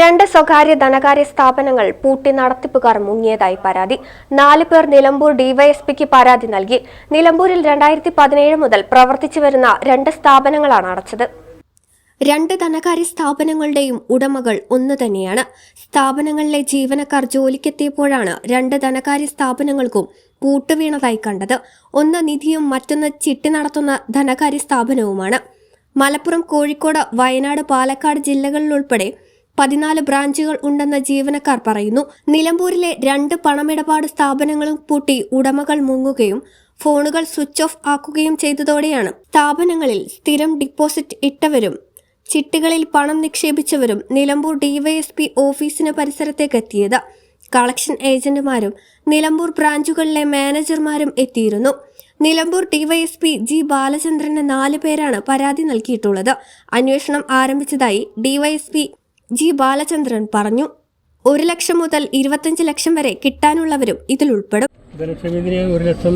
രണ്ട് സ്വകാര്യ ധനകാര്യ സ്ഥാപനങ്ങൾ പൂട്ടി നടത്തിപ്പുകാർ മുങ്ങിയതായി പരാതി. നാല് പേർ നിലമ്പൂർ ഡിവൈഎസ്പിക്ക് പരാതി നൽകി. നിലമ്പൂരിൽ രണ്ടായിരത്തി പതിനേഴ് മുതൽ പ്രവർത്തിച്ചു വരുന്ന രണ്ട് സ്ഥാപനങ്ങളാണ് അടച്ചത്. രണ്ട് ധനകാര്യ സ്ഥാപനങ്ങളുടെയും ഉടമകൾ ഒന്നു തന്നെയാണ്. സ്ഥാപനങ്ങളിലെ ജീവനക്കാർ ജോലിക്കെത്തിയപ്പോഴാണ് രണ്ട് ധനകാര്യ സ്ഥാപനങ്ങൾക്കും പൂട്ടുവീണതായി കണ്ടത്. ഒന്ന് നിധിയും മറ്റൊന്ന് ചിട്ടി നടത്തുന്ന ധനകാര്യ സ്ഥാപനവുമാണ്. മലപ്പുറം കോഴിക്കോട് വയനാട് പാലക്കാട് ജില്ലകളിലുൾപ്പെടെ പതിനാല് ബ്രാഞ്ചുകൾ ഉണ്ടെന്ന ജീവനക്കാർ പറയുന്നു. നിലമ്പൂരിലെ രണ്ട് പണമിടപാട് സ്ഥാപനങ്ങളും പൂട്ടി ഉടമകൾ മുങ്ങുകയും ഫോണുകൾ സ്വിച്ച് ഓഫ് ആക്കുകയും ചെയ്തതോടെയാണ് സ്ഥാപനങ്ങളിൽ സ്ഥിരം ഡിപ്പോസിറ്റ് ഇട്ടവരും ചിട്ടികളിൽ പണം നിക്ഷേപിച്ചവരും നിലമ്പൂർ ഡിവൈഎസ്പി ഓഫീസിന് പരിസരത്തേക്ക് എത്തിയത്. കളക്ഷൻ ഏജന്റുമാരും നിലമ്പൂർ ബ്രാഞ്ചുകളിലെ മാനേജർമാരും എത്തിയിരുന്നു. നിലമ്പൂർ ഡിവൈഎസ്പി ജി ബാലചന്ദ്രന് നാല് പേരാണ് പരാതി നൽകിയിട്ടുള്ളത്. അന്വേഷണം ആരംഭിച്ചതായി ഡിവൈഎസ്പി ജി ബാലചന്ദ്രൻ പറഞ്ഞു ഒരു ലക്ഷം മുതൽ ഇരുപത്തഞ്ച് ലക്ഷം വരെ കിട്ടാനുള്ളവരും ഇതിൽ ഉൾപ്പെടും. ധനക്ഷേമത്തിന് ഒരു ലക്ഷം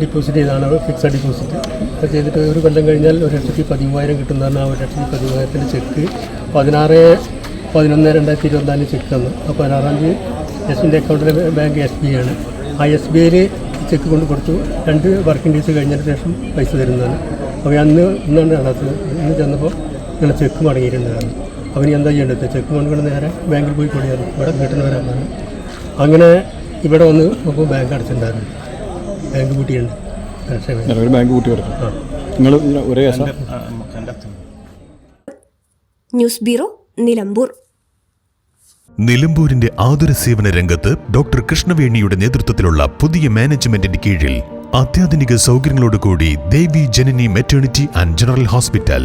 ഡിപ്പോസിറ്റ് ചെയ്താണ് ഫിക്സഡ് ഡിപ്പോസിറ്റ് അത് ചെയ്തിട്ട് ഒരു കൊല്ലം കഴിഞ്ഞാൽ ഒരു ലക്ഷത്തി പതിമൂവായിരം കിട്ടുന്നതാണ് ഒരു ലക്ഷത്തി പതിമൂവായിരത്തിന്റെ ചെക്ക് പതിനാറ് പതിനൊന്ന് രണ്ടായിരത്തി ഇരുപത്തിനാലിന് ചെക്ക് തന്നു. അപ്പോൾ പതിനാറാം തീയതി എസ് എന്റെ അക്കൗണ്ടിലെ ബാങ്ക് എസ് ബി ആണ്. ആ എസ് ബി ഐയിൽ ചെക്ക് കൊണ്ട് കൊടുത്തു. രണ്ട് വർക്കിംഗ് ഡേയ്സ് കഴിഞ്ഞതിന് ശേഷം പൈസ തരുന്നതാണ്. അപ്പോൾ അന്ന് ഇന്നാണ് നടത്തുന്നത് ഇന്ന് ചെന്നപ്പോൾ ഇങ്ങനെ ചെക്ക് മടങ്ങിയിട്ടുണ്ടായിരുന്നു. അവന് എന്താ ചെയ്യേണ്ടത്? ചെക്ക് കൊണ്ടുകൊണ്ട് നേരെ ബാങ്കിൽ പോയി കൊടുക്കാറ് ഇവിടെ കിട്ടുന്നവരാണ് അങ്ങനെ ഇവിടെ വന്ന് നോക്കുമ്പോൾ ബാങ്ക് അടച്ചിട്ടുണ്ടായിരുന്നു. ബാങ്ക് കൂട്ടിയുണ്ട് ബാങ്ക് കൂട്ടി നിങ്ങൾ ഒരേ ന്യൂസ് ബ്യൂറോ നിലമ്പൂർ. നിലമ്പൂരിന്റെ ആതുര സേവന രംഗത്ത് ഡോക്ടർ കൃഷ്ണവേണിയുടെ നേതൃത്വത്തിലുള്ള പുതിയ മാനേജ്മെന്റിന്റെ കീഴിൽ അത്യാധുനിക സൗകര്യങ്ങളോടുകൂടി Devi Janani maternity and general hospital.